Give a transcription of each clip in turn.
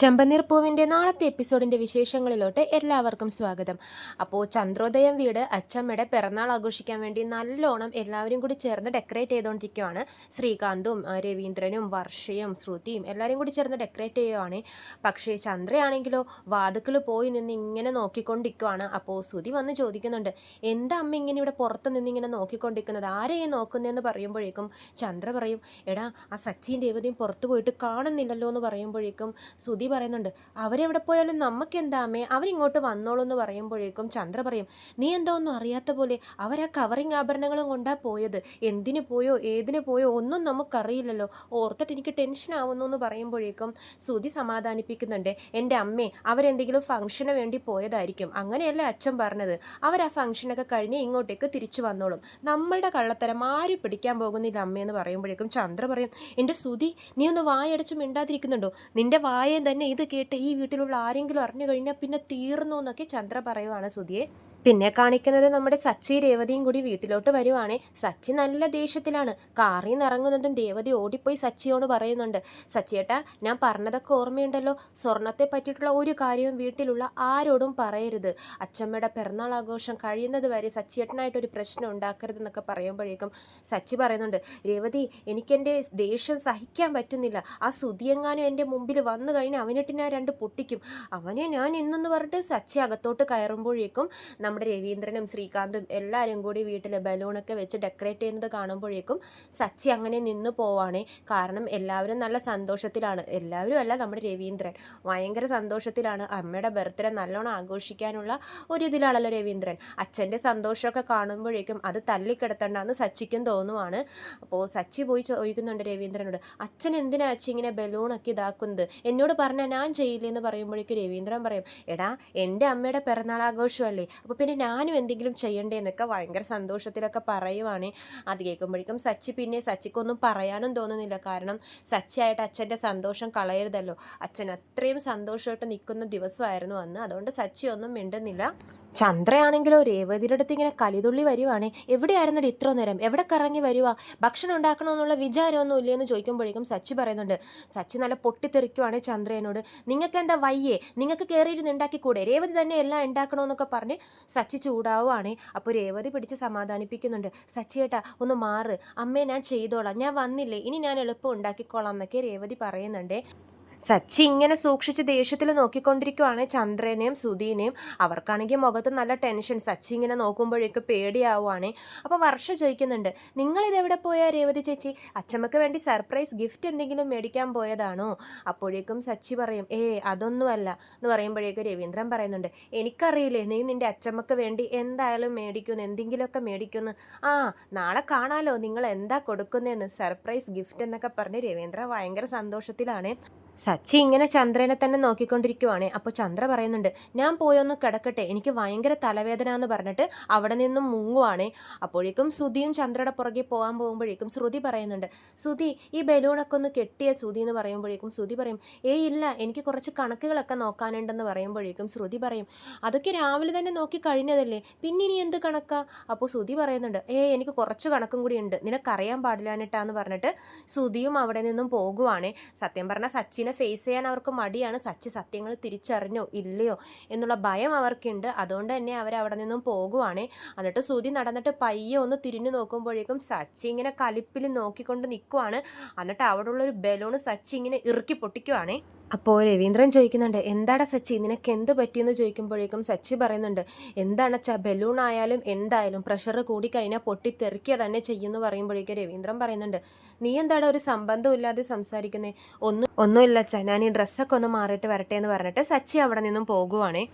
ചെമ്പനീർ പൂവിന്റെ നാളത്തെ എപ്പിസോഡിന്റെ വിശേഷങ്ങളിലോട്ട് എല്ലാവർക്കും സ്വാഗതം. അപ്പോൾ ചന്ദ്രോദയം വീട് അച്ചമ്മയുടെ പിറന്നാൾ ആഘോഷിക്കാൻ വേണ്ടി നല്ലോണം എല്ലാവരും കൂടി ചേർന്ന് ഡെക്കറേറ്റ് ചെയ്തുകൊണ്ടിരിക്കുവാണ്. ശ്രീകാന്തും രവീന്ദ്രനും വർഷയും ശ്രുതിയും എല്ലാവരും കൂടി ചേർന്ന് ഡെക്കറേറ്റ് ചെയ്യുവാണ്. പക്ഷേ ചന്ദ്രയാണെങ്കിലോ വാതുക്കൾ പോയി നിന്ന് ഇങ്ങനെ നോക്കിക്കൊണ്ടിരിക്കുവാണ്. അപ്പോൾ ശ്രുതി വന്ന് ചോദിക്കുന്നുണ്ട് എന്താ അമ്മ ഇങ്ങനെ ഇവിടെ പുറത്ത് നിന്ന് ഇങ്ങനെ നോക്കിക്കൊണ്ടിരിക്കുന്നത്? ആരെയും നോക്കുന്നതെന്ന് പറയുമ്പോഴേക്കും ചന്ദ്ര പറയും എടാ ആ സച്ചിൻ ദേവതയും പുറത്ത് പോയിട്ട് കാണുന്നില്ലല്ലോ എന്ന് പറയുമ്പോഴേക്കും സുധി പറയുന്നുണ്ട് അവരെവിടെ പോയാലും നമുക്ക് എന്താ അമ്മേ? അവരിങ്ങോട്ട് വന്നോളൂ എന്ന് പറയുമ്പോഴേക്കും ചന്ദ്ര പറയും നീ എന്തോ ഒന്നും അറിയാത്ത പോലെ അവരാ കവറിങ് ആഭരണങ്ങളും കൊണ്ടാ പോയത്. എന്തിനു പോയോ ഏതിനു പോയോ ഒന്നും നമുക്കറിയില്ലല്ലോ. ഓർത്തിട്ട് എനിക്ക് ടെൻഷൻ ആവുന്നു എന്ന് പറയുമ്പോഴേക്കും സുതി സമാധാനിപ്പിക്കുന്നുണ്ട് എന്റെ അമ്മേ അവരെന്തെങ്കിലും ഫംഗ്ഷന് വേണ്ടി പോയതായിരിക്കും. അങ്ങനെയല്ലേ അച്ഛൻ പറഞ്ഞത്. അവർ ആ ഫംഗ്ഷനൊക്കെ കഴിഞ്ഞ് ഇങ്ങോട്ടേക്ക് തിരിച്ചു വന്നോളും. നമ്മളുടെ കള്ളത്തരം ആരും പിടിക്കാൻ പോകുന്നില്ല അമ്മയെന്ന് പറയുമ്പോഴേക്കും ചന്ദ്ര പറയും എന്റെ സുതി നീ ഒന്ന് വായടച്ച് മിണ്ടാതിരിക്കുന്നുണ്ടോ? നിന്റെ വായ തന്നെ ഇത് കേട്ട് ഈ വീട്ടിലുള്ള ആരെങ്കിലും അറിഞ്ഞു കഴിഞ്ഞാൽ പിന്നെ തീർന്നു എന്നൊക്കെ ചന്ദ്ര പറയുവാണ് സുധിയെ. പിന്നെ കാണിക്കുന്നത് നമ്മുടെ സച്ചി രേവതിയും കൂടി വീട്ടിലോട്ട് വരുവാണേ. സച്ചി നല്ല ദേഷ്യത്തിലാണ്. കാറിൽ നിന്ന് ഇറങ്ങുന്നതും രേവതി ഓടിപ്പോയി സച്ചിയോട് പറയുന്നുണ്ട്. സച്ചിയേട്ടാ ഞാൻ പറഞ്ഞതൊക്കെ ഓർമ്മയുണ്ടല്ലോ. സ്വർണത്തെ പറ്റിയിട്ടുള്ള ഒരു കാര്യവും വീട്ടിലുള്ള ആരോടും പറയരുത്. അച്ചമ്മയുടെ പിറന്നാൾ ആഘോഷം കഴിയുന്നത് വരെ സച്ചിയേട്ടനായിട്ടൊരു പ്രശ്നം ഉണ്ടാക്കരുതെന്നൊക്കെ പറയുമ്പോഴേക്കും സച്ചി പറയുന്നുണ്ട് രേവതി എനിക്കെന്റെ ദേഷ്യം സഹിക്കാൻ പറ്റുന്നില്ല. ആ സുതിയെങ്ങാനും എന്റെ മുമ്പിൽ വന്നു കഴിഞ്ഞാൽ അവനിട്ട് ഞാൻ രണ്ട് പൊട്ടിക്കും. അവനെ ഞാൻ ഇന്നെന്ന് പറഞ്ഞിട്ട് സച്ചി അകത്തോട്ട് കയറുമ്പോഴേക്കും നമ്മുടെ രവീന്ദ്രനും ശ്രീകാന്തും എല്ലാവരും കൂടി വീട്ടിൽ ബലൂണൊക്കെ വെച്ച് ഡെക്കറേറ്റ് ചെയ്യുന്നത് കാണുമ്പോഴേക്കും സച്ചി അങ്ങനെ നിന്ന് പോവാണേ. കാരണം എല്ലാവരും നല്ല സന്തോഷത്തിലാണ്. എല്ലാവരും അല്ല നമ്മുടെ രവീന്ദ്രൻ. ഭയങ്കര സന്തോഷത്തിലാണ്. അമ്മയുടെ ബർത്ത്ഡേ നല്ലോണം ആഘോഷിക്കാനുള്ള ഒരു ഇതിലാണല്ലോ രവീന്ദ്രൻ. അച്ഛന്റെ സന്തോഷമൊക്കെ കാണുമ്പോഴേക്കും അത് തല്ലിക്കിടത്തണ്ടെന്ന് സച്ചിക്കും തോന്നുവാണ്. അപ്പോൾ സച്ചി പോയി ചോദിക്കുന്നുണ്ട് രവീന്ദ്രനോട് അച്ഛൻ എന്തിനാ അച്ഛൻ ഇങ്ങനെ ബലൂണൊക്കെ ഇതാക്കുന്നത്? എന്നോട് പറഞ്ഞാൽ ഞാൻ ചെയ്യില്ലെന്ന് പറയുമ്പോഴേക്കും രവീന്ദ്രൻ പറയും എടാ എന്റെ അമ്മയുടെ പിറന്നാൾ ആഘോഷമല്ലേ അപ്പോൾ പിന്നെ ഞാനും എന്തെങ്കിലും ചെയ്യണ്ടേ എന്നൊക്കെ ഭയങ്കര സന്തോഷത്തിലൊക്കെ പറയുവാണ്. അത് കേൾക്കുമ്പോഴേക്കും സച്ചി പിന്നെ സച്ചിക്കൊന്നും പറയാനും തോന്നുന്നില്ല. കാരണം സച്ചിയായിട്ട് അച്ഛന്റെ സന്തോഷം കളയരുതല്ലോ. അച്ഛൻ അത്രയും സന്തോഷമായിട്ട് നിൽക്കുന്ന ദിവസമായിരുന്നു അന്ന്. അതുകൊണ്ട് സച്ചി ഒന്നും മിണ്ടുന്നില്ല. ചന്ദ്രയാണെങ്കിലോ രേവതിയുടെ അടുത്ത് ഇങ്ങനെ കലിതുള്ളി വരുവാണ് എവിടെയായിരുന്നിട്ട് ഇത്ര നേരം? എവിടെ കറങ്ങി വരുവാ? ഭക്ഷണം ഉണ്ടാക്കണമെന്നുള്ള വിചാരമൊന്നും ഇല്ലേന്ന് ചോദിക്കുമ്പോഴേക്കും സച്ചി പറയുന്നുണ്ട് സച്ചി നല്ല പൊട്ടിത്തെറിക്കുവാണ് ചന്ദ്രയനോട് നിങ്ങൾക്ക് എന്താ വയ്യേ? നിങ്ങൾക്ക് കയറിയിരുന്ന് ഉണ്ടാക്കിക്കൂടെ? രേവതി തന്നെ എല്ലാം ഉണ്ടാക്കണമെന്നൊക്കെ പറഞ്ഞ് സച്ചി ചൂടാവുകയാണേ അപ്പോൾ രേവതി പിടിച്ച് സമാധാനിപ്പിക്കുന്നുണ്ട്. സച്ചി ഏട്ടാ ഒന്ന് മാറ്. അമ്മേ ഞാൻ ചെയ്തോളാം. ഞാൻ വന്നില്ലേ. ഇനി ഞാൻ എളുപ്പം ഉണ്ടാക്കിക്കോളാം എന്നൊക്കെ രേവതി പറയുന്നുണ്ടേ. സച്ചി ഇങ്ങനെ സൂക്ഷിച്ച് ദേഷ്യത്തിൽ നോക്കിക്കൊണ്ടിരിക്കുവാണ് ചന്ദ്രനെയും സുധീനെയും. അവർക്കാണെങ്കിൽ മുഖത്ത് നല്ല ടെൻഷൻ. സച്ചി ഇങ്ങനെ നോക്കുമ്പോഴേക്ക് പേടിയാവുകയാണ് അപ്പോൾ വർഷ ചോദിക്കുന്നുണ്ട് നിങ്ങളിതെവിടെ പോയാ രേവതി ചേച്ചി? അച്ചമ്മക്ക് വേണ്ടി സർപ്രൈസ് ഗിഫ്റ്റ് എന്തെങ്കിലും മേടിക്കാൻ പോയതാണോ? അപ്പോഴേക്കും സച്ചി പറയും ഏ അതൊന്നുമല്ല. എന്ന് പറയുമ്പോഴേക്കും രവീന്ദ്രൻ പറയുന്നുണ്ട് എനിക്കറിയില്ലേ നീ നിന്റെ അച്ചമ്മക്ക് വേണ്ടി എന്തായാലും മേടിക്കുന്നു എന്തെങ്കിലുമൊക്കെ മേടിക്കുന്നു. ആ നാളെ കാണാലോ നിങ്ങൾ എന്താ കൊടുക്കുന്നതെന്ന് സർപ്രൈസ് ഗിഫ്റ്റ് എന്നൊക്കെ പറഞ്ഞ് രവീന്ദ്രൻ ഭയങ്കര സന്തോഷത്തിലാണ്. സച്ചി ഇങ്ങനെ ചന്ദ്രനെ തന്നെ നോക്കിക്കൊണ്ടിരിക്കുവാണ്. അപ്പോൾ ചന്ദ്ര പറയുന്നുണ്ട് ഞാൻ പോയൊന്ന് കിടക്കട്ടെ. എനിക്ക് ഭയങ്കര തലവേദന എന്ന് പറഞ്ഞിട്ട് അവിടെ നിന്നും മുങ്ങുവാണ്. അപ്പോഴേക്കും ശ്രുതിയും ചന്ദ്രയുടെ പുറകെ പോകാൻ പോകുമ്പോഴേക്കും ശ്രുതി പറയുന്നുണ്ട് ശ്രുതി ഈ ബലൂണൊക്കെ ഒന്ന് കെട്ടിയ ശ്രുതി എന്ന് പറയുമ്പോഴേക്കും ശ്രുതി പറയും ഏയ് ഇല്ല എനിക്ക് കുറച്ച് കണക്കുകളൊക്കെ നോക്കാനുണ്ടെന്ന് പറയുമ്പോഴേക്കും ശ്രുതി പറയും അതൊക്കെ രാവിലെ തന്നെ നോക്കി കഴിഞ്ഞതല്ലേ. പിന്നെ ഇനി എന്ത് കണക്കാ? അപ്പോൾ ശ്രുതി പറയുന്നുണ്ട് ഏ എനിക്ക് കുറച്ച് കണക്കും കൂടി ഉണ്ട്. നിനക്കറിയാൻ പാടില്ലാനിട്ടാന്ന് പറഞ്ഞിട്ട് ശ്രുതിയും അവിടെ നിന്നും പോകുവാണ്. സത്യം പറഞ്ഞാൽ സച്ചിനെ ഫേസ് ചെയ്യാൻ അവർക്ക് മടിയാണ്. സച്ചി സത്യങ്ങൾ തിരിച്ചറിഞ്ഞോ ഇല്ലയോ എന്നുള്ള ഭയം അവർക്കുണ്ട്. അതുകൊണ്ട് തന്നെ അവർ അവിടെ നിന്നും പോകുവാണേ. എന്നിട്ട് സുതി നടന്നിട്ട് പയ്യെ ഒന്ന് തിരിഞ്ഞു നോക്കുമ്പോഴേക്കും സച്ചി ഇങ്ങനെ കലിപ്പിൽ നോക്കിക്കൊണ്ട് നിൽക്കുവാണ് എന്നിട്ട് അവിടെ ഉള്ളൊരു ബലൂൺ സച്ചി ഇങ്ങനെ ഇറുക്കി പൊട്ടിക്കുവാണേ. അപ്പോൾ രവീന്ദ്രൻ ചോദിക്കുന്നുണ്ട് എന്താടാ സച്ചി നിനക്ക് എന്ത് പറ്റിയെന്ന് ചോദിക്കുമ്പോഴേക്കും സച്ചി പറയുന്നുണ്ട് എന്താണ് ച ബലൂൺ ആയാലും എന്തായാലും പ്രഷർ കൂടിക്കഴിഞ്ഞാൽ പൊട്ടിത്തെറിക്കുക തന്നെ ചെയ്യുമെന്ന് പറയുമ്പോഴേക്കും രവീന്ദ്രൻ പറയുന്നുണ്ട് നീ എന്താടാ ഒരു സംബന്ധം ഇല്ലാതെ സംസാരിക്കുന്നേ? ഒന്നും ഒന്നുമില്ല അച്ഛാ ഞാൻ ഈ ഡ്രസ്സൊക്കെ ഒന്ന് മാറിയിട്ട് വരട്ടെ എന്ന് പറഞ്ഞിട്ട് സച്ചി അവിടെ നിന്നും പോകുവാണേ.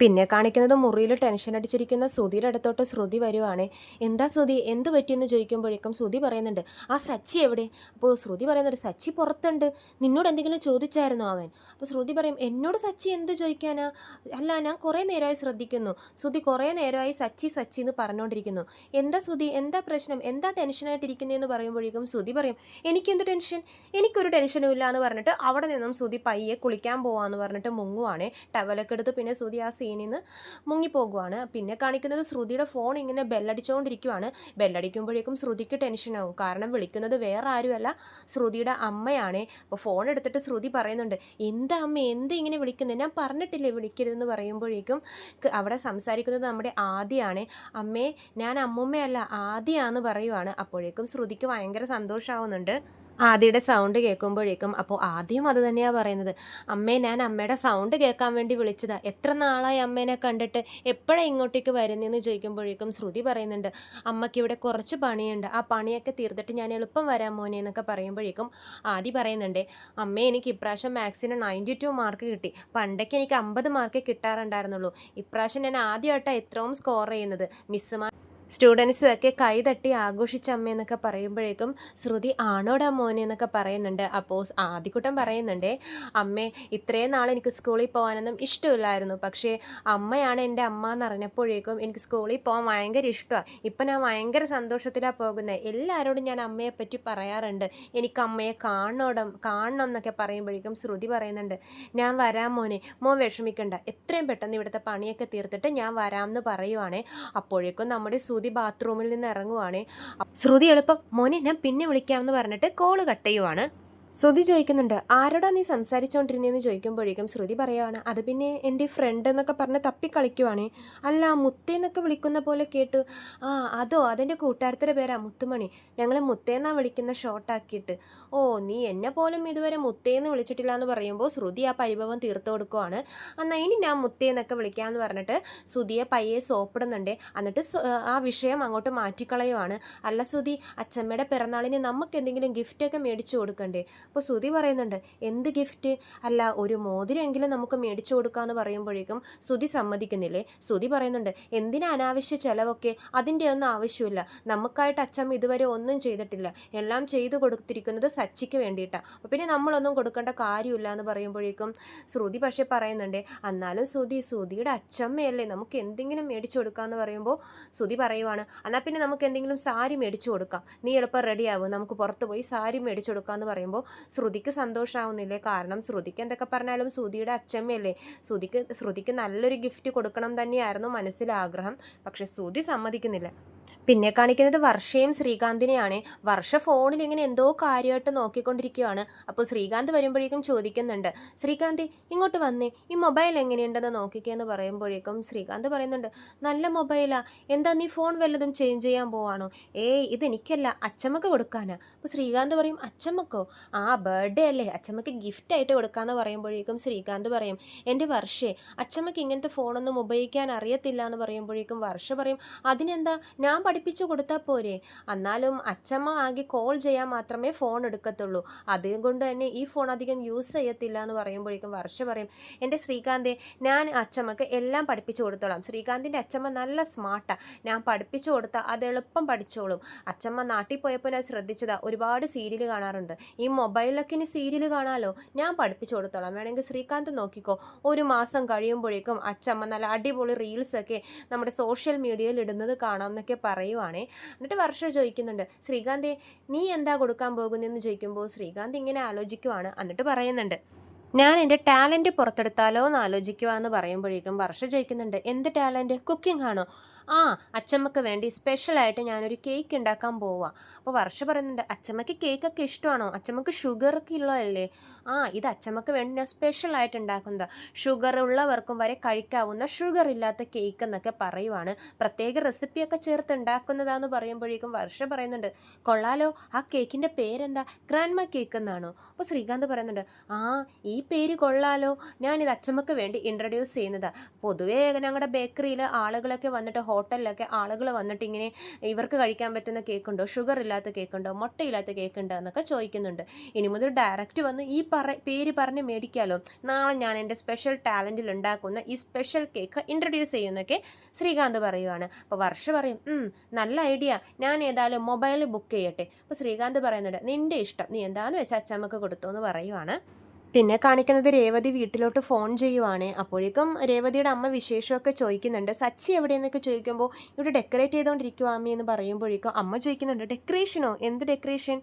പിന്നെ കാണിക്കുന്നത് മുറിയിൽ ടെൻഷൻ അടിച്ചിരിക്കുന്ന ശ്രുതിയുടെ അടുത്തോട്ട് ശ്രുതി വരുവാണ്. എന്താ ശ്രുതി? എന്ത് പറ്റിയെന്ന് ചോദിക്കുമ്പോഴേക്കും ശ്രുതി പറയുന്നുണ്ട് ആ സച്ചി എവിടെ? അപ്പോൾ ശ്രുതി പറയുന്നുണ്ട് സച്ചി പുറത്തുണ്ട്. നിന്നോട് എന്തെങ്കിലും ചോദിച്ചായിരുന്നു അവൻ? അപ്പോൾ ശ്രുതി പറയും എന്നോട് സച്ചി എന്ത് ചോദിക്കാനാ? അല്ല ഞാൻ കുറേ നേരമായി ശ്രദ്ധിക്കുന്നു. ശ്രുതി കുറേ നേരമായി സച്ചി സച്ചി എന്ന് പറഞ്ഞുകൊണ്ടിരിക്കുന്നു എന്താ ശ്രുതി? എന്താ പ്രശ്നം? എന്താ ടെൻഷനായിട്ടിരിക്കുന്നതെന്ന് പറയുമ്പോഴേക്കും ശ്രുതി പറയും എനിക്കെന്ത് ടെൻഷൻ? എനിക്കൊരു ടെൻഷനും ഇല്ല എന്ന് പറഞ്ഞിട്ട് അവിടെ നിന്നും ശ്രുതി പയ്യെ കുളിക്കാൻ പോവാന്ന് പറഞ്ഞിട്ട് മുങ്ങുവാണ്. ടവലൊക്കെ എടുത്ത് പിന്നെ ശ്രുതി ആ സീനിൽ നിന്ന് മുങ്ങിപ്പോകുവാണ്. പിന്നെ കാണിക്കുന്നത് ശ്രുതിയുടെ ഫോൺ ഇങ്ങനെ ബെല്ലടിച്ചുകൊണ്ടിരിക്കുവാണ് ബെല്ലടിക്കുമ്പോഴേക്കും ശ്രുതിക്ക് ടെൻഷനാവും. കാരണം വിളിക്കുന്നത് വേറെ ആരുമല്ല ശ്രുതിയുടെ അമ്മയാണ്. അപ്പോൾ ഫോൺ എടുത്തിട്ട് ശ്രുതി പറയുന്നുണ്ട് എന്താ അമ്മ എന്ത് ഇങ്ങനെ വിളിക്കുന്നത് ഞാൻ പറഞ്ഞിട്ടില്ലേ വിളിക്കരുതെന്ന് പറയുമ്പോഴേക്കും അവിടെ സംസാരിക്കുന്നത് നമ്മുടെ ആദ്യമാണ് അമ്മേ ഞാൻ അമ്മുമ്മയല്ല ആദ്യമാണെന്ന് പറയുവാണ്. അപ്പോഴേക്കും ശ്രുതിക്ക് ഭയങ്കര സന്തോഷമാവുന്നുണ്ട് ആദിയുടെ സൗണ്ട് കേൾക്കുമ്പോഴേക്കും അപ്പോൾ ആദ്യം അത് തന്നെയാണ് പറയുന്നത്. അമ്മേ ഞാൻ അമ്മയുടെ സൗണ്ട് കേൾക്കാൻ വേണ്ടി വിളിച്ചതാ. എത്ര നാളായി അമ്മേനെ കണ്ടിട്ട്? എപ്പോഴാണ് ഇങ്ങോട്ടേക്ക് വരുന്നതെന്ന് ചോദിക്കുമ്പോഴേക്കും ശ്രുതി പറയുന്നുണ്ട് അമ്മയ്ക്ക് ഇവിടെ കുറച്ച് പണിയുണ്ട്. ആ പണിയൊക്കെ തീർത്തിട്ട് ഞാൻ എളുപ്പം വരാൻ മോനെ എന്നൊക്കെ പറയുമ്പോഴേക്കും ആദി പറയുന്നുണ്ട് അമ്മേ എനിക്ക് ഇപ്രാവശ്യം മാത്സിന് നയന്റി ടു മാർക്ക് കിട്ടി. പണ്ടൊക്കെ എനിക്ക് അമ്പത് മാർക്ക് കിട്ടാറുണ്ടായിരുന്നുള്ളൂ. ഇപ്രാവശ്യം ഞാൻ ആദ്യമായിട്ടാണ് എത്രയും സ്കോർ ചെയ്യുന്നത്. മിസ്സുമാർ സ്റ്റുഡൻസും ഒക്കെ കൈതട്ടി ആഘോഷിച്ച അമ്മയെന്നൊക്കെ പറയുമ്പോഴേക്കും ശ്രുതി ആണോടാ മോനെ എന്നൊക്കെ പറയുന്നുണ്ട്. അപ്പോൾ ആദ്യക്കൂട്ടം പറയുന്നുണ്ട് അമ്മേ ഇത്രയും നാൾ എനിക്ക് സ്കൂളിൽ പോകാനൊന്നും ഇഷ്ടമില്ലായിരുന്നു. പക്ഷേ അമ്മയാണ് എന്റെ അമ്മ എന്ന് അറിഞ്ഞപ്പോഴേക്കും എനിക്ക് സ്കൂളിൽ പോകാൻ ഭയങ്കര ഇഷ്ടമാണ് ഇപ്പം ഞാൻ ഭയങ്കര സന്തോഷത്തിലാണ് പോകുന്നത് എല്ലാവരോടും ഞാൻ അമ്മയെ പറ്റി പറയാറുണ്ട്. എനിക്ക് അമ്മയെ കാണണം കാണണം എന്നൊക്കെ പറയുമ്പോഴേക്കും ശ്രുതി പറയുന്നുണ്ട് ഞാൻ വരാം മോനെ. മോൻ വിഷമിക്കണ്ട. എത്രയും പെട്ടെന്ന് ഇവിടുത്തെ പണിയൊക്കെ തീർത്തിട്ട് ഞാൻ വരാമെന്ന് പറയുവാണേ. അപ്പോഴേക്കും നമ്മുടെ ശ്രുതി ബാത്റൂമിൽ നിന്ന് ഇറങ്ങുവാണേ. ശ്രുതി എളുപ്പം മോനെ ഞാൻ പിന്നെ വിളിക്കാമെന്ന് പറഞ്ഞിട്ട് കോൾ കട്ട് ചെയ്യുവാണ്. ശ്രുതി ചോദിക്കുന്നുണ്ട് ആരോടാ നീ സംസാരിച്ചുകൊണ്ടിരുന്നതെന്ന് ചോദിക്കുമ്പോഴേക്കും ശ്രുതി പറയുവാണ് അത് പിന്നെ എന്റെ ഫ്രണ്ട് എന്നൊക്കെ പറഞ്ഞ് തപ്പി കളിക്കുവാണേ അല്ല മുത്തേന്നൊക്കെ വിളിക്കുന്ന പോലെ കേട്ടു ആ അതോ അതെന്റെ കൂട്ടുകാരത്തിന്റെ പേരാ മുത്തുമണി. ഞങ്ങൾ മുത്തേന്നാണ് വിളിക്കുന്ന ഷോർട്ടാക്കിയിട്ട് ഓ നീ എന്നെ പോലും ഇതുവരെ മുത്തേന്ന് വിളിച്ചിട്ടില്ല എന്ന് പറയുമ്പോൾ ശ്രുതി ആ പരിഭവം തീർത്തു കൊടുക്കുവാണ്. എന്നാൽ ഇനി ഞാൻ മുത്തേന്നൊക്കെ വിളിക്കാമെന്ന് പറഞ്ഞിട്ട് ശ്രുതിയെ പയ്യെ സോപ്പിടുന്നുണ്ട്. എന്നിട്ട് ആ വിഷയം അങ്ങോട്ട് മാറ്റിക്കളയുവാണ്. അല്ല ശ്രുതി അച്ഛമ്മയുടെ പിറന്നാളിന് നമുക്ക് എന്തെങ്കിലും ഗിഫ്റ്റൊക്കെ മേടിച്ചു കൊടുക്കണ്ടേ? അപ്പോൾ ശ്രുതി പറയുന്നുണ്ട് എന്ത് ഗിഫ്റ്റ്? അല്ല ഒരു മോതിരെങ്കിലും നമുക്ക് മേടിച്ചു കൊടുക്കാമെന്ന് പറയുമ്പോഴേക്കും ശ്രുതി സമ്മതിക്കുന്നില്ലേ? ശ്രുതി പറയുന്നുണ്ട് എന്തിനാ അനാവശ്യ ചിലവൊക്കെ? അതിന്റെ ഒന്നും ആവശ്യമില്ല. നമുക്കായിട്ട് അച്ഛമ്മ ഇതുവരെ ഒന്നും ചെയ്തിട്ടില്ല. എല്ലാം ചെയ്തു കൊടുത്തിരിക്കുന്നത് സച്ചിക്ക് വേണ്ടിയിട്ടാണ് അപ്പോൾ പിന്നെ നമ്മളൊന്നും കൊടുക്കേണ്ട കാര്യമില്ല എന്ന് പറയുമ്പോഴേക്കും ശ്രുതി പക്ഷേ പറയുന്നുണ്ട് എന്നാലും ശ്രുതി ശ്രുതിയുടെ അച്ഛമ്മയല്ലേ. നമുക്ക് എന്തെങ്കിലും മേടിച്ചു കൊടുക്കാമെന്ന് പറയുമ്പോൾ ശ്രുതി പറയുവാണ്. എന്നാൽ പിന്നെ നമുക്ക് എന്തെങ്കിലും സാരി മേടിച്ചു കൊടുക്കാം. നീ എളുപ്പം റെഡിയാവും നമുക്ക് പുറത്ത് പോയി സാരി മേടിച്ചു കൊടുക്കാമെന്ന് പറയുമ്പോൾ ശ്രുതിക്ക് സന്തോഷമാവുന്നില്ലേ കാരണം ശ്രുതിക്ക് എന്തൊക്കെ പറഞ്ഞാലും ശ്രുതിയുടെ അച്ഛമ്മയല്ലേ ശ്രുതിക്ക് ശ്രുതിക്ക് നല്ലൊരു ഗിഫ്റ്റ് കൊടുക്കണം തന്നെയായിരുന്നു മനസ്സിലാഗ്രഹം. പക്ഷെ ശ്രുതി സമ്മതിക്കുന്നില്ല. പിന്നെ കാണിക്കുന്നത് വർഷയും ശ്രീകാന്തിനെയാണ്. വർഷ ഫോണിൽ ഇങ്ങനെ എന്തോ കാര്യമായിട്ട് നോക്കിക്കൊണ്ടിരിക്കുകയാണ്. അപ്പോൾ ശ്രീകാന്ത് വരുമ്പോഴേക്കും ചോദിക്കുന്നുണ്ട് ശ്രീകാന്ത് ഇങ്ങോട്ട് വന്നേ ഈ മൊബൈൽ എങ്ങനെയുണ്ടെന്ന് നോക്കിക്കേ എന്ന് പറയുമ്പോഴേക്കും ശ്രീകാന്ത് പറയുന്നുണ്ട് നല്ല മൊബൈലാ എന്താ നീ ഫോൺ വല്ലതും ചേഞ്ച് ചെയ്യാൻ പോവാണോ? ഏയ് ഇതെനിക്കല്ല അച്ചമ്മക്ക് കൊടുക്കാനാ. അപ്പോൾ ശ്രീകാന്ത് പറയും അച്ചമ്മക്കോ? ആ ബർത്ത്ഡേ അല്ലേ അച്ചമ്മക്ക് ഗിഫ്റ്റ് ആയിട്ട് കൊടുക്കാന്ന് പറയുമ്പോഴേക്കും ശ്രീകാന്ത് പറയും എന്റെ വർഷേ അച്ചമ്മക്ക് ഇങ്ങനത്തെ ഫോണൊന്നും ഉപയോഗിക്കാൻ അറിയത്തില്ല എന്ന് പറയുമ്പോഴേക്കും വർഷ പറയും അതിനെന്താ ഞാൻ പഠിപ്പിച്ചു കൊടുത്താൽ പോരെ. എന്നാലും അച്ചമ്മ ആകെ കോൾ ചെയ്യാൻ മാത്രമേ ഫോൺ എടുക്കത്തുള്ളൂ. അതുകൊണ്ട് തന്നെ ഈ ഫോൺ അധികം യൂസ് ചെയ്യത്തില്ല എന്ന് പറയുമ്പോഴേക്കും വർഷ പറയും എന്റെ ശ്രീകാന്തെ ഞാൻ അച്ചമ്മക്ക് എല്ലാം പഠിപ്പിച്ചു കൊടുത്തോളാം. ശ്രീകാന്തിന്റെ അച്ചമ്മ നല്ല സ്മാർട്ടാണ് ഞാൻ പഠിപ്പിച്ചു കൊടുത്താൽ അത് എളുപ്പം പഠിച്ചോളും. അച്ചമ്മ നാട്ടിൽ പോയപ്പോൾ ഞാൻ ശ്രദ്ധിച്ചതാ. ഒരുപാട് സീരിയൽ കാണാറുണ്ട്. ഈ മൊബൈലിലൊക്കെ ഇനി സീരിയൽ കാണാമല്ലോ ഞാൻ പഠിപ്പിച്ചു കൊടുത്തോളാം. വേണമെങ്കിൽ ശ്രീകാന്ത് നോക്കിക്കോ. ഒരു മാസം കഴിയുമ്പോഴേക്കും അച്ചമ്മ നല്ല അടിപൊളി റീൽസൊക്കെ നമ്മുടെ സോഷ്യൽ മീഡിയയിൽ ഇടുന്നത് കാണാം എന്നൊക്കെ പറയുവാണേ. എന്നിട്ട് വർഷ ചോദിക്കുന്നുണ്ട് ശ്രീകാന്ത് നീ എന്താ കൊടുക്കാൻ പോകുന്നതെന്ന് ചോദിക്കുമ്പോൾ ശ്രീകാന്ത് ഇങ്ങനെ ആലോചിക്കുവാണ് എന്നിട്ട് പറയുന്നുണ്ട്. ഞാൻ എന്റെ ടാലന്റ് പുറത്തെടുത്താലോ എന്ന് ആലോചിക്കുക എന്ന് പറയുമ്പോഴേക്കും വർഷ ചോദിക്കുന്നുണ്ട് എന്ത് ടാലന്റ്? കുക്കിംഗ് ആണോ? ആ അച്ചമ്മക്ക് വേണ്ടി സ്പെഷ്യലായിട്ട് ഞാനൊരു കേക്ക് ഉണ്ടാക്കാൻ പോവാം. അപ്പോൾ വർഷ പറയുന്നുണ്ട് അച്ചമ്മക്ക് കേക്കൊക്കെ ഇഷ്ടമാണോ? അച്ചമ്മക്ക് ഒക്കെ ഉള്ളതല്ലേ? ആ ഇത് അച്ചമ്മക്ക് വേണ്ടി ഞാൻ സ്പെഷ്യലായിട്ട് ഉണ്ടാക്കുന്നത് ഷുഗർ ഉള്ളവർക്കും വരെ കഴിക്കാവുന്ന ഷുഗർ ഇല്ലാത്ത കേക്ക് എന്നൊക്കെ പറയുവാണ്. പ്രത്യേക റെസിപ്പിയൊക്കെ ചേർത്ത് ഉണ്ടാക്കുന്നതാന്ന് പറയുമ്പോഴേക്കും വർഷ പറയുന്നുണ്ട് കൊള്ളാലോ ആ കേക്കിന്റെ പേരെന്താ? ഗ്രാൻഡ്മ കേക്ക് എന്നാണോ? അപ്പോൾ ശ്രീകാന്ത് പറയുന്നുണ്ട് ആ ഈ പേര് കൊള്ളാലോ. ഞാനിത് അച്ചമ്മക്ക് വേണ്ടി ഇൻട്രൊഡ്യൂസ് ചെയ്യുന്നത്. പൊതുവേ ഞങ്ങളുടെ ബേക്കറിയിൽ ആളുകളൊക്കെ വന്നിട്ട് ഹോട്ടലിലൊക്കെ ആളുകൾ വന്നിട്ട് ഇങ്ങനെ ഇവർക്ക് കഴിക്കാൻ പറ്റുന്ന കേക്കുണ്ടോ? ഷുഗർ ഇല്ലാത്ത കേക്കുണ്ടോ? മുട്ടയില്ലാത്ത കേക്കുണ്ടോ? എന്നൊക്കെ ചോദിക്കുന്നുണ്ട്. ഇനി മുതൽ ഡയറക്റ്റ് വന്ന് ഈ പറ പേര് പറഞ്ഞ് മേടിക്കാമല്ലോ നാളെ ഞാൻ എന്റെ സ്പെഷ്യൽ ടാലന്റിൽ ഉണ്ടാക്കുന്ന ഈ സ്പെഷ്യൽ കേക്ക് ഇൻട്രൊഡ്യൂസ് ചെയ്യുന്നൊക്കെ ശ്രീകാന്ത് പറയുവാണ്. അപ്പോൾ വർഷ പറയും നല്ല ഐഡിയ. ഞാൻ ഏതായാലും മൊബൈൽ ബുക്ക് ചെയ്യട്ടെ. അപ്പോൾ ശ്രീകാന്ത് പറയുന്നുണ്ട് നിന്റെ ഇഷ്ടം. നീ എന്താണെന്ന് വെച്ചാൽ അച്ചമ്മക്ക് കൊടുത്തു എന്ന് പറയുവാണ്. പിന്നെ കാണിക്കുന്നത് രേവതി വീട്ടിലോട്ട് ഫോൺ ചെയ്യുവാണ്. അപ്പോഴേക്കും രേവതിയുടെ അമ്മ വിശേഷമൊക്കെ ചോദിക്കുന്നുണ്ട്. സച്ചി എവിടെയെന്നൊക്കെ ചോദിക്കുമ്പോൾ ഇവിടെ ഡെക്കറേറ്റ് ചെയ്തുകൊണ്ടിരിക്കുക അമ്മ എന്ന് പറയുമ്പോഴേക്കും അമ്മ ചോദിക്കുന്നുണ്ട് ഡെക്കറേഷനോ എന്ത് ഡെക്കറേഷൻ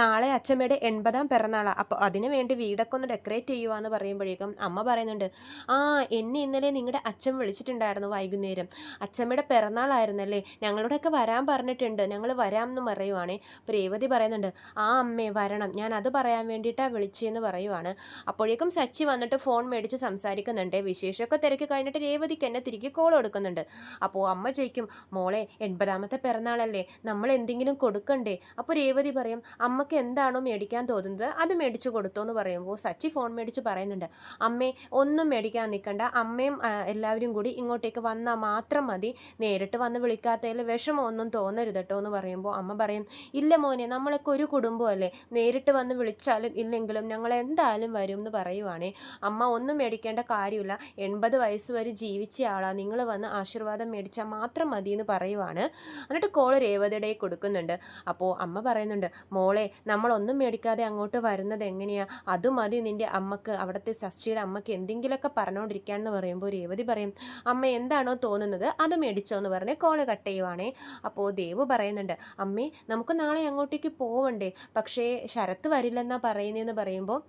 നാളെ അച്ഛമ്മയുടെ എൺപതാം പിറന്നാളാണ് അപ്പോൾ അതിനു വേണ്ടി വീടൊക്കെ ഒന്ന് ഡെക്കറേറ്റ് ചെയ്യുക എന്ന് പറയുമ്പോഴേക്കും അമ്മ പറയുന്നുണ്ട് ആ എന്നെ ഇന്നലെ നിങ്ങളുടെ അച്ഛൻ വിളിച്ചിട്ടുണ്ടായിരുന്നു വൈകുന്നേരം. അച്ഛമ്മയുടെ പിറന്നാളായിരുന്നല്ലേ? ഞങ്ങളോടൊക്കെ വരാൻ പറഞ്ഞിട്ടുണ്ട്. ഞങ്ങൾ വരാം എന്ന് പറയുവാണേ. അപ്പോൾ രേവതി പറയുന്നുണ്ട് ആ അമ്മേ വരണം. ഞാൻ അത് പറയാൻ വേണ്ടിയിട്ടാണ് വിളിച്ചതെന്ന് പറയുവാണ്. അപ്പോഴേക്കും സച്ചി വന്നിട്ട് ഫോൺ മേടിച്ച് സംസാരിക്കുന്നുണ്ട്. വിശേഷമൊക്കെ തിരക്കി കഴിഞ്ഞിട്ട് രേവതിക്ക് എന്നെ തിരികെ കോൾ കൊടുക്കുന്നുണ്ട്. അപ്പോൾ അമ്മ ചോദിക്കും മോളെ എൺപതാമത്തെ പിറന്നാളല്ലേ? നമ്മൾ എന്തെങ്കിലും കൊടുക്കണ്ടേ? അപ്പോൾ രേവതി പറയും അമ്മയ്ക്ക് എന്താണോ മേടിക്കാൻ തോന്നുന്നത് അത് മേടിച്ചു കൊടുത്തോ എന്ന് പറയുമ്പോൾ സച്ചി ഫോൺ മേടിച്ച് പറയുന്നുണ്ട് അമ്മേ ഒന്നും മേടിക്കാൻ നിൽക്കണ്ട അമ്മയും എല്ലാവരും കൂടി ഇങ്ങോട്ടേക്ക് വന്നാൽ മാത്രം മതി. നേരിട്ട് വന്ന് വിളിക്കാത്തതിൽ വിഷമമൊന്നും തോന്നരുത് കേട്ടോ എന്ന് പറയുമ്പോൾ അമ്മ പറയും ഇല്ല മോനെ നമ്മളൊക്കെ ഒരു കുടുംബമല്ലേ. നേരിട്ട് വന്ന് വിളിച്ചാലും ഇല്ലെങ്കിലും ഞങ്ങൾ എന്തായാലും വരും എന്ന് പറയുവാണേ. അമ്മ ഒന്നും മേടിക്കേണ്ട കാര്യമില്ല. എൺപത് വയസ്സ് വരെ ജീവിച്ച ആളാണ് നിങ്ങൾ വന്ന് ആശീർവാദം മേടിച്ചാൽ മാത്രം മതി എന്ന് പറയുവാണ്. എന്നിട്ട് കോൾ രേവതിയുടെ കൊടുക്കുന്നുണ്ട്. അപ്പോൾ അമ്മ പറയുന്നുണ്ട് മോളെ നമ്മളൊന്നും മേടിക്കാതെ അങ്ങോട്ട് വരുന്നത് എങ്ങനെയാ? അത് മതി നിന്റെ അമ്മയ്ക്ക്. അവിടുത്തെ ശശിയുടെ അമ്മയ്ക്ക് എന്തെങ്കിലുമൊക്കെ പറഞ്ഞുകൊണ്ടിരിക്കുകയാണെന്ന് പറയുമ്പോൾ രേവതി പറയും അമ്മ എന്താണോ തോന്നുന്നത് അത് മേടിച്ചോ എന്ന് പറഞ്ഞ് കോൾ കട്ട് ചെയ്യുവാണേ. അപ്പോൾ ദേവ് പറയുന്നുണ്ട് അമ്മേ നമുക്ക് നാളെ അങ്ങോട്ടേക്ക് പോവണ്ടേ? പക്ഷേ ശരത്ത് വരില്ലെന്നാ പറയുന്നതെന്ന് പറയുമ്പോൾ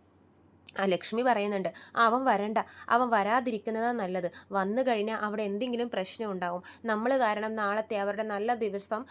ആ ലക്ഷ്മി പറയുന്നുണ്ട് അവൻ വരണ്ട അവൻ വരാതിരിക്കുന്നതാണ് നല്ലത്. വന്നു കഴിഞ്ഞാൽ അവിടെ എന്തെങ്കിലും പ്രശ്നം ഉണ്ടാവും. നമ്മൾ കാരണം നാളത്തെ അവരുടെ നല്ല ദിവസം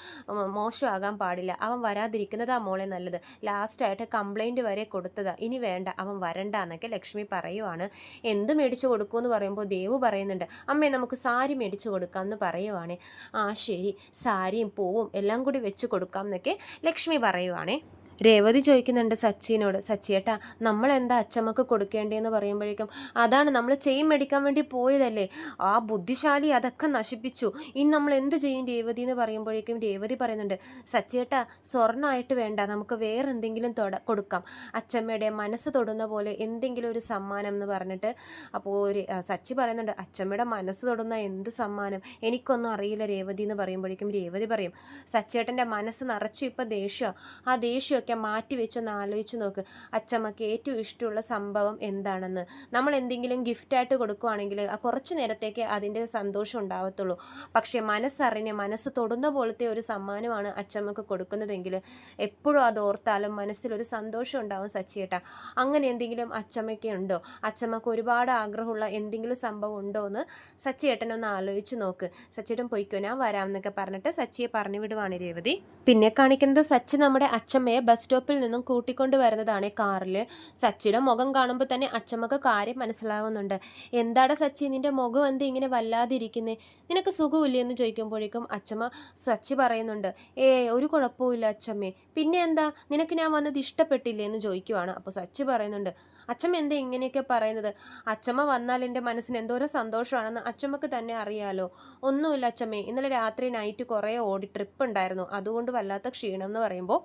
മോശമാകാൻ പാടില്ല. അവൻ വരാതിരിക്കുന്നതാ മോളെ നല്ലത്. ലാസ്റ്റായിട്ട് കംപ്ലൈന്റ് വരെ കൊടുത്തതാ. ഇനി വേണ്ട അവൻ വരണ്ട എന്നൊക്കെ ലക്ഷ്മി പറയുവാണ്. എന്ത് മേടിച്ചു കൊടുക്കുമെന്ന് പറയുമ്പോൾ ദേവു പറയുന്നുണ്ട് അമ്മേ നമുക്ക് സാരി മേടിച്ചു കൊടുക്കാം എന്ന് പറയുവാണേ. ആ ശരി. സാരിയും പൂവും എല്ലാം കൂടി വെച്ച് കൊടുക്കാം എന്നൊക്കെ ലക്ഷ്മി പറയുവാണേ. രേവതി ചോദിക്കുന്നുണ്ട് സച്ചിനോട് സച്ചിയേട്ടാ നമ്മൾ എന്താ അച്ചമ്മക്ക് കൊടുക്കേണ്ടതെന്ന് പറയുമ്പോഴേക്കും അതാണ് നമ്മൾ ചെയിൻ മേടിക്കാൻ വേണ്ടി പോയതല്ലേ? ആ ബുദ്ധിശാലി അതൊക്കെ നശിപ്പിച്ചു. ഇനി നമ്മൾ എന്ത് ചെയ്യും രേവതി എന്ന് പറയുമ്പോഴേക്കും രേവതി പറയുന്നുണ്ട് സച്ചിയേട്ടാ സ്വർണമായിട്ട് വേണ്ട നമുക്ക് വേറെ എന്തെങ്കിലും തൊട കൊടുക്കാം. അച്ചമ്മയുടെ മനസ്സ് തൊടുന്ന പോലെ എന്തെങ്കിലും ഒരു സമ്മാനം എന്ന് പറഞ്ഞിട്ട് അപ്പോൾ ഒരു സച്ചി പറയുന്നുണ്ട് അച്ചമ്മയുടെ മനസ്സ് തൊടുന്ന എന്ത് സമ്മാനം? എനിക്കൊന്നും അറിയില്ല രേവതി എന്ന് പറയുമ്പോഴേക്കും രേവതി പറയും സച്ചേട്ടന്റെ മനസ്സ് നിറച്ചു ഇപ്പം ദേഷ്യമാണ് ആ ദേഷ്യമൊക്കെ മാറ്റി വെച്ചൊന്ന് ആലോചിച്ച് നോക്ക്. അച്ചമ്മക്ക് ഏറ്റവും ഇഷ്ടമുള്ള സംഭവം എന്താണെന്ന്. നമ്മൾ എന്തെങ്കിലും ഗിഫ്റ്റായിട്ട് കൊടുക്കുവാണെങ്കിൽ കുറച്ച് നേരത്തേക്ക് അതിന്റെ സന്തോഷം ഉണ്ടാവത്തുള്ളൂ. പക്ഷേ മനസ്സറിഞ്ഞ് മനസ്സ് തൊടുന്ന പോലത്തെ ഒരു സമ്മാനമാണ് അച്ചമ്മക്ക് കൊടുക്കുന്നതെങ്കിൽ എപ്പോഴും അത് ഓർത്താലും മനസ്സിലൊരു സന്തോഷം ഉണ്ടാവും സച്ചിയേട്ടാ. അങ്ങനെ എന്തെങ്കിലും അച്ചമ്മയ്ക്ക് ഉണ്ടോ? അച്ചമ്മക്ക് ഒരുപാട് ആഗ്രഹമുള്ള എന്തെങ്കിലും സംഭവം ഉണ്ടോ എന്ന് സച്ചിയേട്ടനൊന്ന് ആലോചിച്ച് നോക്ക്. സച്ചിയേട്ടൻ പൊയ്ക്കോ ഞാൻ വരാം എന്നൊക്കെ പറഞ്ഞിട്ട് സച്ചിയെ പറഞ്ഞു വിടുവാണ് രേവതി. പിന്നെ കാണിക്കുന്നത് സച്ചി നമ്മുടെ അച്ചമ്മയെ ബസ് സ്റ്റോപ്പിൽ നിന്നും കൂട്ടിക്കൊണ്ട് വരുന്നതാണ് കാറിൽ. സച്ചിയുടെ മുഖം കാണുമ്പോൾ തന്നെ അച്ചമ്മക്ക് കാര്യം മനസ്സിലാവുന്നുണ്ട്. എന്താടാ സച്ചി നിന്റെ മുഖം എന്ത് ഇങ്ങനെ വല്ലാതിരിക്കുന്നേ? നിനക്ക് സുഖമില്ല? എന്ന് ചോദിക്കുമ്പോഴേക്കും അച്ചമ്മ സച്ചി പറയുന്നുണ്ട്. ഏ ഒരു കുഴപ്പമില്ല അച്ചമ്മേ. പിന്നെ എന്താ? നിനക്ക് ഞാൻ വന്നത് ഇഷ്ടപ്പെട്ടില്ലേ? എന്ന് ചോദിക്കുവാണ്. അപ്പോൾ സച്ചി പറയുന്നുണ്ട്. അച്ചമ്മ എന്താ ഇങ്ങനെയൊക്കെ പറയുന്നത്? അച്ചമ്മ വന്നാൽ എന്റെ മനസ്സിന് എന്തോരം സന്തോഷമാണെന്ന് അച്ചമ്മക്ക് തന്നെ അറിയാലോ. ഒന്നുമില്ല അച്ചമ്മേ. ഇന്നലെ രാത്രി നൈറ്റ് കുറേ ഓടി ട്രിപ്പ് ഉണ്ടായിരുന്നു. അതുകൊണ്ട് വല്ലാത്ത ക്ഷീണം എന്ന് പറയുമ്പോൾ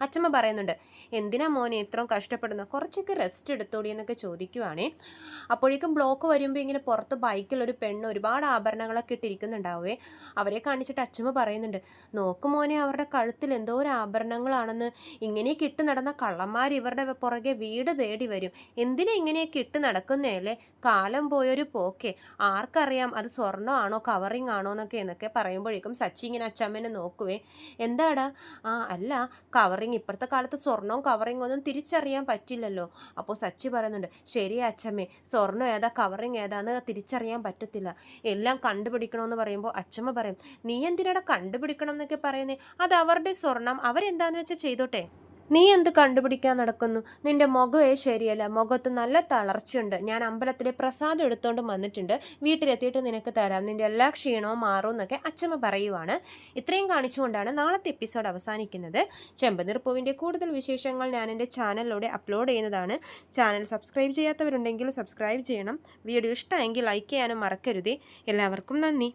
അച്ചമ്മ പറയുന്നുണ്ട് എന്തിനാ മോനെ ഇത്രയും കഷ്ടപ്പെടുന്നത്? കുറച്ചൊക്കെ റെസ്റ്റ് എടുത്തോടി എന്നൊക്കെ ചോദിക്കുവാണേ. അപ്പോഴേക്കും ബ്ലോക്ക് വരുമ്പോൾ ഇങ്ങനെ പുറത്ത് ബൈക്കിൽ ഒരു പെണ്ണ് ഒരുപാട് ആഭരണങ്ങളൊക്കെ ഇട്ടിരിക്കുന്നുണ്ടാവേ. അവരെ കാണിച്ചിട്ട് അച്ഛമ്മ പറയുന്നുണ്ട് നോക്ക് മോനെ അവരുടെ കഴുത്തിൽ എന്തോ ഒരു ആഭരണങ്ങളാണെന്ന്. ഇങ്ങനെ ഇട്ട് നടന്ന കള്ളന്മാർ ഇവരുടെ പുറകെ വീട് തേടി വരും. എന്തിനാ ഇങ്ങനെയൊക്കെ ഇട്ട് നടക്കുന്നതല്ലേ കാലം പോയൊരു പോക്കെ. ആർക്കറിയാം അത് സ്വർണമാണോ കവറിങ് ആണോ എന്നൊക്കെ. എന്നൊക്കെ പറയുമ്പോഴേക്കും സച്ചി ഇങ്ങനെ അച്ചമ്മനെ നോക്കുവേ. എന്താടാ? ആ അല്ല കവറിങ് ഇപ്പോഴത്തെ കാലത്ത് സ്വർണവും കവറിങ് ഒന്നും തിരിച്ചറിയാൻ പറ്റില്ലല്ലോ. അപ്പോൾ സച്ചി പറയുന്നുണ്ട് ശരി അച്ഛമ്മേ സ്വർണം ഏതാ കവറിങ് ഏതാന്ന് തിരിച്ചറിയാൻ പറ്റത്തില്ല. എല്ലാം കണ്ടുപിടിക്കണമെന്ന് പറയുമ്പോൾ അച്ഛമ്മ പറയും നീ എന്തിനാടാ കണ്ടുപിടിക്കണം എന്നൊക്കെ പറയുന്നേ? അത് അവരുടെ സ്വർണം അവരെന്താന്ന് വെച്ചാൽ ചെയ്തോട്ടെ? നീ എന്ത് കണ്ടുപിടിക്കാൻ നടക്കുന്നു? നിന്റെ മുഖമേ ശരിയല്ല. മുഖത്ത് നല്ല തളർച്ചയുണ്ട്. ഞാൻ അമ്പലത്തിലെ പ്രസാദം എടുത്തുകൊണ്ട് വന്നിട്ടുണ്ട്. വീട്ടിലെത്തിയിട്ട് നിനക്ക് തരാം. നിന്റെ എല്ലാ ക്ഷീണവും മാറും എന്നൊക്കെ അച്ഛമ്മ പറയുവാണ്. ഇത്രയും കാണിച്ചുകൊണ്ടാണ് നാളത്തെ എപ്പിസോഡ് അവസാനിക്കുന്നത്. ചെമ്പനീർപ്പൂവിന്റെ കൂടുതൽ വിശേഷങ്ങൾ ഞാൻ എന്റെ ചാനലിലൂടെ അപ്ലോഡ് ചെയ്യുന്നതാണ്. ചാനൽ സബ്സ്ക്രൈബ് ചെയ്യാത്തവരുണ്ടെങ്കിൽ സബ്സ്ക്രൈബ് ചെയ്യണം. വീഡിയോ ഇഷ്ടമെങ്കിൽ ലൈക്ക് ചെയ്യാനും മറക്കരുതേ. എല്ലാവർക്കും നന്ദി.